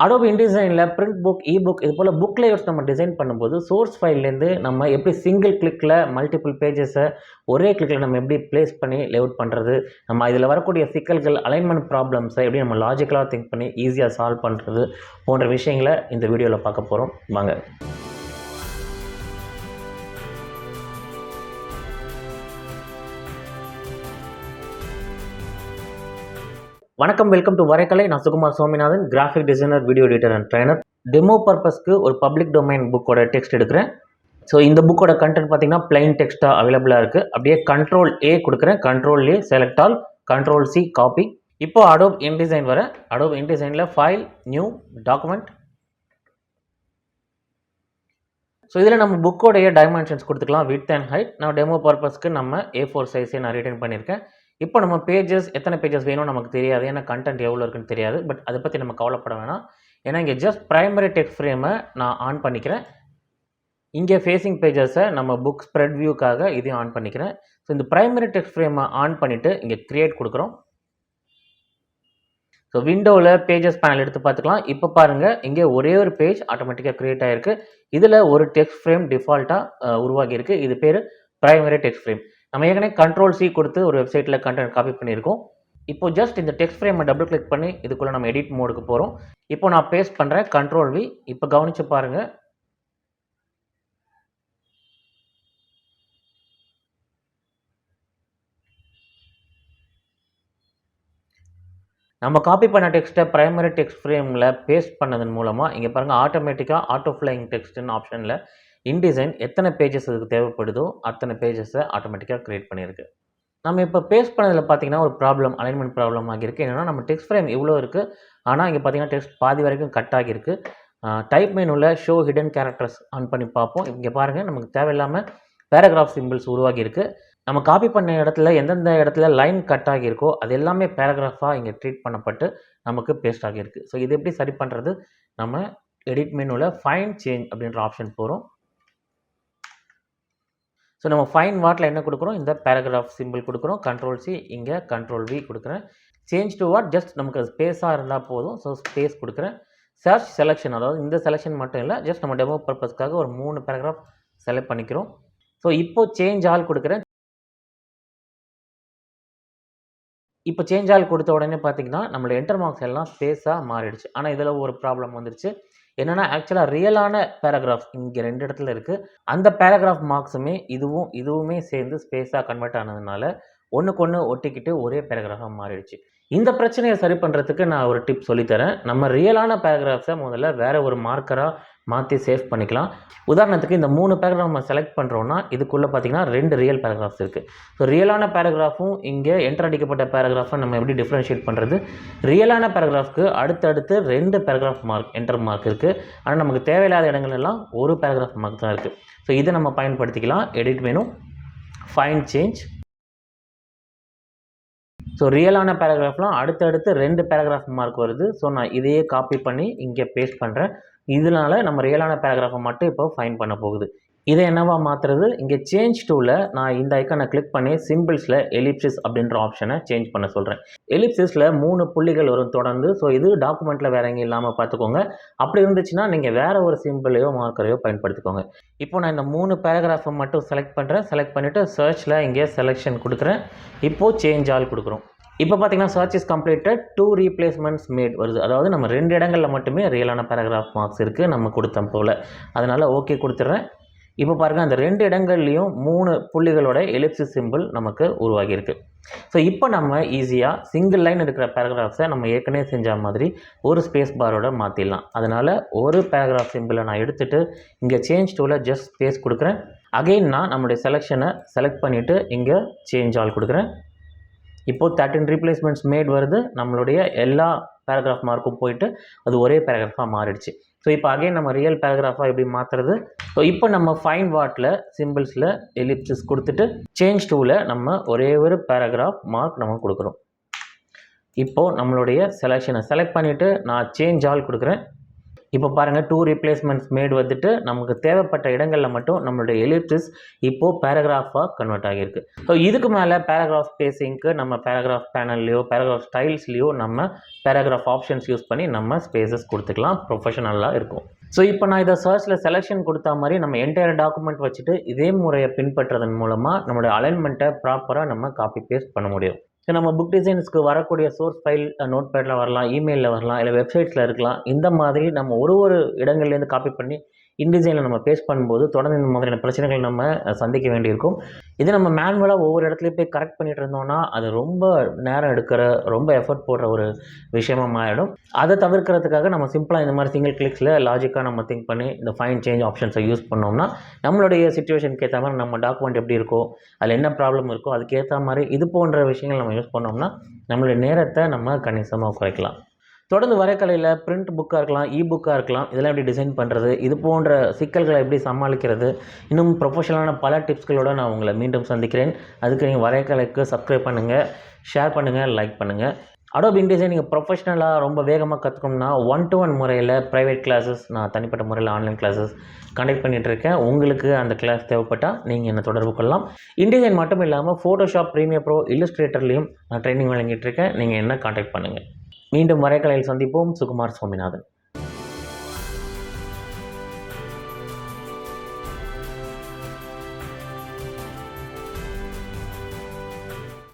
Adobe இன்டிசைனில் print book e book இது போல் புக் லேஅவுட்ஸ் நம்ம டிசைன் பண்ணும்போது சோர்ஸ் ஃபைல்லேருந்து நம்ம எப்படி சிங்கிள் கிளிக்கில் மல்டிபிள் பேஜஸை ஒரே கிளிக்கில் நம்ம எப்படி ப்ளேஸ் பண்ணி லேஅவுட் பண்ணுறது நம்ம இதில் வரக்கூடிய சிக்கல்கள் அலைன்மெண்ட் ப்ராப்ளம்ஸை எப்படி நம்ம லாஜிக்கலாக திங்க் பண்ணி ஈஸியாக சால்வ் பண்ணுறது போன்ற விஷயங்களை இந்த வீடியோவில் பார்க்க போகிறோம் வாங்க. வணக்கம் வெல்கம் டு வரைக்கலை நான் Sukumar Swaminathan graphic designer video editor and trainer demo பர்பஸ்க்கு ஒரு பப்ளிக் டொமைன் புக்கோட டெக்ஸ்ட் எடுக்கிறேன். ஸோ இந்த புக்கோட கண்டென்ட் பார்த்தீங்கன்னா பிளைன் டெக்ஸ்ட்டாக அவைலபிளாக இருக்குது அப்படியே கண்ட்ரோல் ஏ கொடுக்குறேன். Control A select all control C copy இப்போ அடோப் இன்டிசைன் வர அடோப் இன்டிசைனில் ஃபைல் நியூ டாக்குமெண்ட் ஸோ இதில் நம்ம புக்கோடைய டைமென்ஷன்ஸ் கொடுத்துக்கலாம். வித் அண்ட் ஹைட் நான் டெமோ பர்பஸ்க்கு நம்ம ஏ ஃபோர் சைஸே நான் ரிட்டர்ன் பண்ணியிருக்கேன். இப்போ நம்ம பேஜஸ் எத்தனை பேஜஸ் வேணும்னு நமக்கு தெரியாது. ஏன்னா கண்டென்ட் எவ்வளோ இருக்குன்னு தெரியாது. பட் அதை பற்றி நம்ம கவலைப்பட வேணாம். ஏன்னா இங்கே ஜஸ்ட் ப்ரைமரி டெக்ஸ்ட் ஃப்ரேமை நான் ஆன் பண்ணிக்கிறேன். இங்கே ஃபேஸிங் பேஜஸை நம்ம புக் ஸ்ப்ரெட் வியூக்காக இதையும் ஆன் பண்ணிக்கிறேன். ஸோ இந்த ப்ரைமரி டெக்ஸ்ட் ஃப்ரேமை ஆன் பண்ணிவிட்டு இங்கே க்ரியேட் கொடுக்குறோம். ஸோ விண்டோவில் பேஜஸ் பேனல் எடுத்து பார்த்துக்கலாம். இப்போ பாருங்கள் இங்கே ஒரே ஒரு பேஜ் ஆட்டோமேட்டிக்காக க்ரியேட் ஆகிருக்கு இதில் ஒரு டெக்ஸ்ட் ஃப்ரேம் டிஃபால்ட்டாக உருவாகியிருக்கு. இது பேர் ப்ரைமரி டெக்ஸ்ட் ஃப்ரேம் நம்ம ஏற்கனவே கண்ட்ரோல் சி கொடுத்து ஒரு வெப்சைட்டில் கண்டென்ட் காப்பி பண்ணியிருக்கோம். இப்போ ஜஸ்ட் இந்த டெக்ஸ்ட் ஃப்ரேமை டபுள் கிளிக் பண்ணி இதுக்குள்ளே நம்ம எடிட் மோடுக்கு போகிறோம் இப்போ நான் பேஸ்ட் பண்ணுறேன் கண்ட்ரோல் வி இப்போ கவனித்து பாருங்கள் நம்ம காப்பி பண்ண டெக்ஸ்ட்டை ப்ரைமரி டெக்ஸ்ட் ஃப்ரேமில் பேஸ்ட் பண்ணதன் மூலமாக இங்கே பாருங்கள் ஆட்டோமேட்டிக்காக ஆட்டோ ஃப்ளைங் டெக்ஸ்ட்னு ஆப்ஷனில் இன்டிசைன் எத்தனை பேஜஸ் இதுக்கு தேவைப்படுதோ அத்தனை பேஜஸை ஆட்டோமேட்டிக்காக க்ரியேட் பண்ணியிருக்கு. நம்ம இப்போ பேஸ்ட் பண்ணதில் பார்த்தீங்கன்னா ஒரு ப்ராப்ளம் அலைன்மெண்ட் ப்ராப்ளம் ஆகியிருக்கு. என்னென்னா நம்ம டெக்ஸ்ட் ஃப்ரேம் இவ்வளோ இருக்குது ஆனால் இங்கே பார்த்தீங்கன்னா டெக்ஸ்ட் பாதி வரைக்கும் கட் ஆகியிருக்கு. டைப் மெனுவில் ஷோ ஹிடன் கேரக்டர்ஸ் ஆன் பண்ணி பார்ப்போம். இங்கே பாருங்கள் நமக்கு தேவையில்லாமல் பேராகிராஃப் சிம்பிள்ஸ் உருவாகியிருக்கு. நம்ம காப்பி பண்ண இடத்துல எந்தெந்த இடத்துல லைன் கட் ஆகியிருக்கோ அது எல்லாமே பேராகிராஃபாக இங்கே ட்ரீட் பண்ணப்பட்டு நமக்கு பேஸ்ட் ஆகியிருக்கு. ஸோ இது எப்படி சரி பண்ணுறது நம்ம எடிட் மெனுவில் ஃபைன் சேஞ்ச் அப்படின்ற ஆப்ஷன் போகிறோம் ஸோ நம்ம ஃபைன் வாட்டில் என்ன கொடுக்குறோம்? இந்த பேராகிராஃப் சிம்பிள் கொடுக்குறோம். கண்ட்ரோல் சி இங்கே கண்ட்ரோல் வி கொடுக்குறேன். சேஞ்ச் டு வாட் ஜஸ்ட் நமக்கு ஸ்பேஸாக இருந்தால் போதும். ஸோ ஸ்பேஸ் கொடுக்குறேன். சர்ச் செலெக்ஷன் அதாவது இந்த செலெக்ஷன் மட்டும் இல்லை ஜஸ்ட் நம்ம டெமோ பர்பஸ்க்காக ஒரு மூணு பேராகிராஃப் செலக்ட் பண்ணிக்கிறோம். ஸோ இப்போ சேஞ்ச் ஆல் கொடுக்குறேன். இப்போ சேஞ்ச் ஆல் கொடுத்த உடனே பார்த்தீங்கன்னா நம்மளோட என்டர் மார்க்ஸ் எல்லாம் ஸ்பேஸாக மாறிடுச்சு. ஆனால் இதில் ஒரு ப்ராப்ளம் வந்துருச்சு. என்னென்னா ஆக்சுவலாக ரியலான பேராகிராஃப் இங்கே ரெண்டு இடத்துல இருக்குது அந்த பேராகிராஃப் மார்க்ஸுமே இதுவும் இதுவுமே சேர்ந்து ஸ்பேஸாக கன்வெர்ட் ஆனதுனால ஒன்றுக்கு ஒன்று ஒட்டிக்கிட்டு ஒரே பேராகிராஃபாக மாறிடுச்சு. இந்த பிரச்சனையை சரி பண்ணுறதுக்கு நான் ஒரு டிப் சொல்லித்தரேன். நம்ம ரியலான பேராகிராஃப்ஸை முதல்ல வேறு ஒரு மார்க்கராக மாற்றி சேவ் பண்ணிக்கலாம். உதாரணத்துக்கு இந்த மூணு பேராகிராஃப் நம்ம செலக்ட் பண்ணுறோன்னா இதுக்குள்ளே பார்த்தீங்கன்னா ரெண்டு ரியல் பேராகிராஃப்ஸ் இருக்குது ஸோ ரியலான பேராகிராஃபும் இங்கே என்டர் அடிக்கப்பட்ட பேராகிராஃபை நம்ம எப்படி டிஃப்ரென்ஷியேட் பண்ணுறது ரியலான பேராகிராஃப்க்கு அடுத்தடுத்து ரெண்டு பேராகிராஃப் மார்க் என்டர் மார்க் இருக்குது ஆனால் நமக்கு தேவையில்லாத இடங்கள் எல்லாம் ஒரு பேராகிராஃப் மார்க் தான் இருக்குது ஸோ இதை நம்ம பயன்படுத்திக்கலாம். Edit menu find change so ரியலான பேராகிராஃப்லாம் அடுத்தடுத்து ரெண்டு பேராகிராஃப் மார்க் வருது. ஸோ நான் இதையே காப்பி பண்ணி இங்கே பேஸ்ட் பண்ணுறேன் இதனால நம்ம ரியலான பேராகிராஃபை மட்டும் இப்போ ஃபைன் பண்ண போகுது. இதை என்னவா மாற்றுறது இங்கே சேஞ்ச் டூவில் நான் இந்த ஐக்கானை கிளிக் பண்ணி சிம்பிள்ஸில் எலிப்சிஸ் அப்படின்ற ஆப்ஷனை சேஞ்ச் பண்ண சொல்கிறேன் எலிப்சிஸில் மூணு புள்ளிகள் வரும் தொடர்ந்து. ஸோ இது டாக்குமெண்ட்டில் வேற எங்கேயும் இல்லாமல் பார்த்துக்கோங்க. அப்படி இருந்துச்சுன்னா நீங்கள் வேறு ஒரு சிம்பிளையோ மார்க்கரையோ பயன்படுத்திக்கோங்க. இப்போ நான் இந்த மூணு பேராகிராஃபை மட்டும் செலக்ட் பண்ணுறேன் செலக்ட் பண்ணிவிட்டு சர்ச்சில் இங்கே செலெக்ஷன் கொடுக்குறேன். இப்போது சேஞ்ச் ஆல் கொடுக்குறோம். இப்போ பார்த்தீங்கன்னா search is completed two replacements made வருது. அதாவது நம்ம ரெண்டு இடங்களில் மட்டுமே ரியலான பேராகிராஃப் மார்க்ஸ் இருக்குது நம்ம கொடுத்தோம் போல். அதனால் ஓகே கொடுத்துட்றேன் இப்போ பாருங்கள் அந்த ரெண்டு இடங்கள்லையும் மூணு புள்ளிகளோட எலிப்சி சிம்பிள் நமக்கு உருவாகியிருக்கு. ஸோ இப்போ நம்ம ஈஸியாக சிங்கிள் லைன் இருக்கிற பேராகிராஃப்ஸை நம்ம ஏற்கனவே செஞ்ச மாதிரி ஒரு ஸ்பேஸ் பாரோட மாற்றிடலாம் அதனால் ஒரு பேராகிராஃப் சிம்பிளை நான் எடுத்துகிட்டு இங்கே சேஞ்ச் டூவில் ஜஸ்ட் ஸ்பேஸ் கொடுக்குறேன். அகெயின் நான் நம்மளுடைய செலெக்ஷனை செலக்ட் பண்ணிவிட்டு இங்கே சேஞ்ச் ஆல் கொடுக்குறேன். இப்போது தேர்ட்டின் ரீப்ளேஸ்மெண்ட்ஸ் மேட் வருது. நம்மளுடைய எல்லா பேராகிராஃப் மார்க்கும் போயிட்டு அது ஒரே பேராகிராஃபாக மாறிடுச்சு. ஸோ இப்போ அகைன் நம்ம ரியல் பேராகிராஃபாக எப்படி மாற்றுறது ஸோ இப்போ நம்ம ஃபைன் வாட்டில் சிம்பிள்ஸில் எலிப்சிஸ் கொடுத்துட்டு சேஞ்ச் டூவில் நம்ம ஒரே ஒரு பேராகிராஃப் மார்க் நம்ம கொடுக்குறோம். இப்போது நம்மளுடைய செலெக்ஷனை செலக்ட் பண்ணிவிட்டு நான் சேஞ்ச் ஆல் கொடுக்குறேன். இப்போ பாருங்கள் டூ ரீப்ளேஸ்மெண்ட்ஸ் மேட் வந்துட்டு நமக்கு தேவைப்பட்ட இடங்களில் மட்டும் நம்மளுடைய எலிப்சிஸ் இப்போது பேராகிராஃபாக கன்வெர்ட் ஆகியிருக்கு. ஸோ இதுக்கு மேலே பேராகிராஃப் ஸ்பேஸிங்க்கு நம்ம பேராகிராஃப் பேனல்லையோ பேராகிராஃப் ஸ்டைல்ஸ்லையோ நம்ம பேராகிராஃப் ஆப்ஷன்ஸ் யூஸ் பண்ணி நம்ம ஸ்பேசஸ் கொடுத்துக்கலாம். ப்ரொஃபஷனலாக இருக்கும். ஸோ இப்போ நான் இதை சர்ச்சில் செலெக்ஷன் கொடுத்த மாதிரி நம்ம என்டையர் டாக்குமெண்ட் வச்சுட்டு இதே முறையை பின்பற்றுறதன் மூலமாக நம்மளுடைய அலைன்மெண்ட்டை ப்ராப்பராக நம்ம காப்பி பேஸ்ட் பண்ண முடியும். ஸோ நம்ம புக் டிசைன்ஸ்க்கு வரக்கூடிய சோர்ஸ் ஃபைல் நோட் பேடில் வரலாம் இமெயிலில் வரலாம் இல்லை வெப்சைட்ஸில் இருக்கலாம். இந்த மாதிரி நம்ம ஒரு ஒரு இடங்கள்லேருந்து காப்பி பண்ணி இன்டிசைனில் நம்ம பேஸ் பண்ணும்போது தொடர்ந்து இந்த மாதிரியான பிரச்சனைகள் நம்ம சந்திக்க வேண்டியிருக்கும். இது நம்ம மேனுவலாக ஒவ்வொரு இடத்துலையும் போய் கரெக்ட் பண்ணிட்டு இருந்தோம்னா அது ரொம்ப நேரம் எடுக்கிற ரொம்ப எஃபர்ட் போடுற ஒரு விஷயமா மாறிடும். அதை தவிர்க்கிறதுக்காக நம்ம சிம்பிளாக இந்த மாதிரி சிங்கிள் கிளிக்ஸில் லாஜிக்காக நம்ம திங்க் பண்ணி இந்த ஃபைன் சேஞ்ச் ஆப்ஷன்ஸை யூஸ் பண்ணோம்னா நம்மளுடைய சுச்சுவேஷனுக்கு ஏற்ற மாதிரி நம்ம டாக்குமெண்ட் எப்படி இருக்கோ அதில் என்ன ப்ராப்ளம் இருக்கோ அதுக்கேற்ற மாதிரி இது போன்ற விஷயங்கள் நம்ம யூஸ் பண்ணோம்னா நம்மளுடைய நேரத்தை நம்ம கணிசமாக குறைக்கலாம். தொடர்ந்து வரைக்கலையில் பிரிண்ட் புக்காக இருக்கலாம் இ புக்காக இருக்கலாம் இதெல்லாம் எப்படி டிசைன் பண்ணுறது இது போன்ற சிக்கல்களை எப்படி சமாளிக்கிறது இன்னும் ப்ரொஃபஷனலான பல டிப்ஸ்களோடு நான் உங்களை மீண்டும் சந்திக்கிறேன். அதுக்கு நீங்கள் வரைக்கலைக்கு சப்ஸ்கிரைப் பண்ணுங்கள் ஷேர் பண்ணுங்கள் லைக் பண்ணுங்கள் அடோப் இன்டிசைன் நீங்கள் ப்ரொஃபஷனலாக ரொம்ப வேகமாக கற்றுக்கணும்னா ஒன் டு ஒன் முறையில் ப்ரைவேட் கிளாஸஸ் நான் தனிப்பட்ட முறையில் ஆன்லைன் கிளாஸஸ் கண்டக்ட் பண்ணிகிட்ருக்கேன் உங்களுக்கு அந்த கிளாஸ் தேவைப்பட்டால் நீங்கள் என்னை தொடர்பு கொள்ளலாம். இன்டிசைன் மட்டும் இல்லாமல் ஃபோட்டோஷாப் ப்ரீமியர் ப்ரோ இல்லுஸ்ட்ரேட்டர்லேயும் நான் ட்ரைனிங் வழங்கிட்டு இருக்கேன். நீங்கள் என்ன காண்டாக்ட் பண்ணுங்கள் மீண்டும் வரைகலையில் சந்திப்போம். சுகுமார் சுவாமிநாதன்.